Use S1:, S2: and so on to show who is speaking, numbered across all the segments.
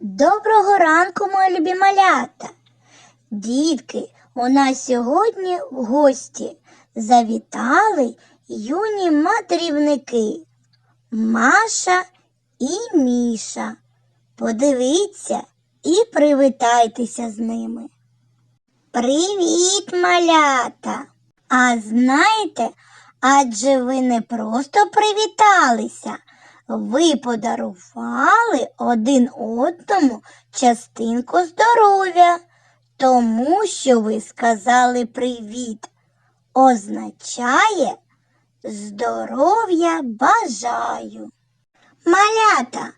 S1: Доброго ранку, мої любі малята. Дітки, у нас сьогодні в гості завітали юні мандрівники Маша і Міша. Подивіться і привітайтеся з ними. Привіт, малята! А знаєте, адже ви не просто привіталися, ви подарували один одному частинку здоров'я, тому що ви сказали привіт. Означає здоров'я бажаю. Малята,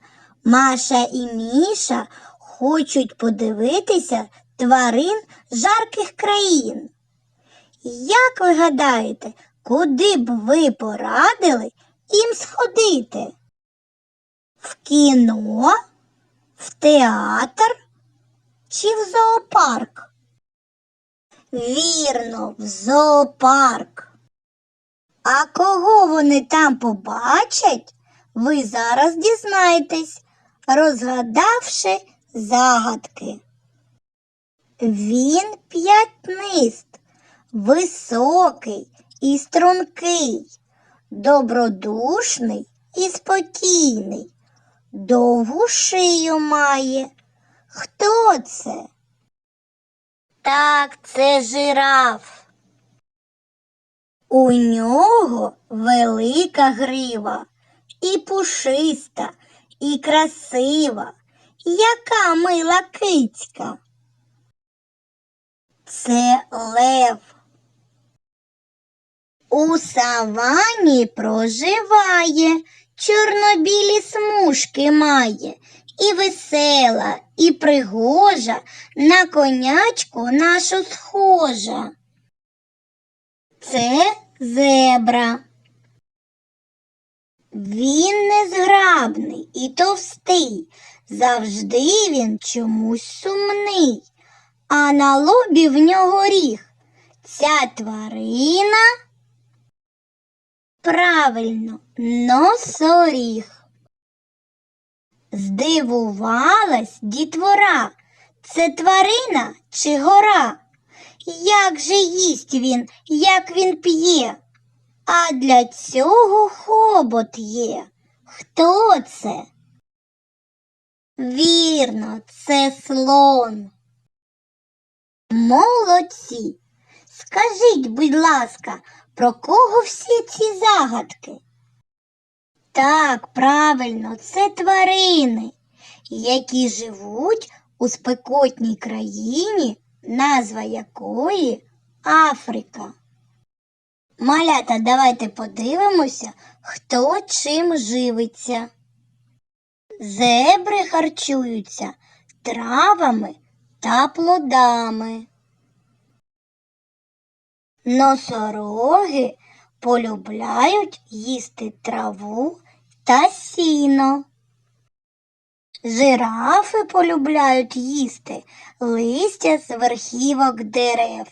S1: Маша і Міша хочуть подивитися тварин жарких країн. Як ви гадаєте, куди б ви порадили їм сходити? Кіно, в театр чи в зоопарк? Вірно, в зоопарк. А кого вони там побачать, ви зараз дізнаєтесь, розгадавши загадки. Він п'ятнист, високий і стрункий, добродушний і спокійний, довгу шию має. Хто це? Так, це жираф. У нього велика грива, і пушиста, і красива, яка мила кицька. Це лев. У савані проживає, чорнобілі смужки має, і весела, і пригожа, на конячку нашу схожа. Це зебра. Він незграбний і товстий, завжди він чомусь сумний, а на лобі в нього ріг. Ця тварина правильно носоріг. Здивувалась дітвора. Це тварина чи гора? Як же їсть він, як він п'є? А для цього хобот є. Хто це? Вірно, це слон. Молодці. Скажіть, будь ласка, про кого всі ці загадки? Так, правильно, це тварини, які живуть у спекотній країні, назва якої Африка. Малята, давайте подивимося, хто чим живиться. Зебри харчуються травами та плодами. Носороги полюбляють їсти траву та сіно. Жирафи полюбляють їсти листя з верхівок дерев.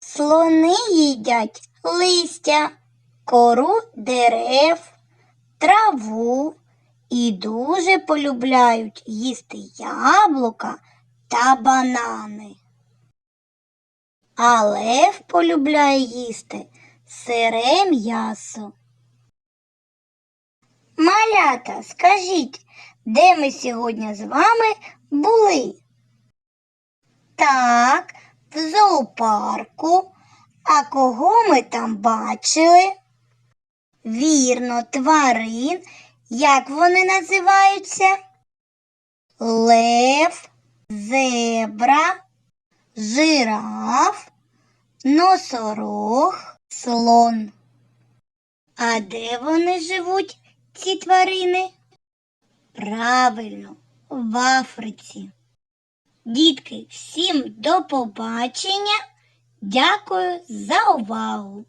S1: Слони їдять листя, кору дерев, траву і дуже полюбляють їсти яблука та банани. А лев полюбляє їсти сире м'ясо. Малята, скажіть, де ми сьогодні з вами були? Так, в зоопарку. А кого ми там бачили? Вірно, тварин. Як вони називаються? Лев, зебра, жираф, носорог, слон. А де вони живуть, ці тварини? Правильно, в Африці. Дітки, всім до побачення. Дякую за увагу.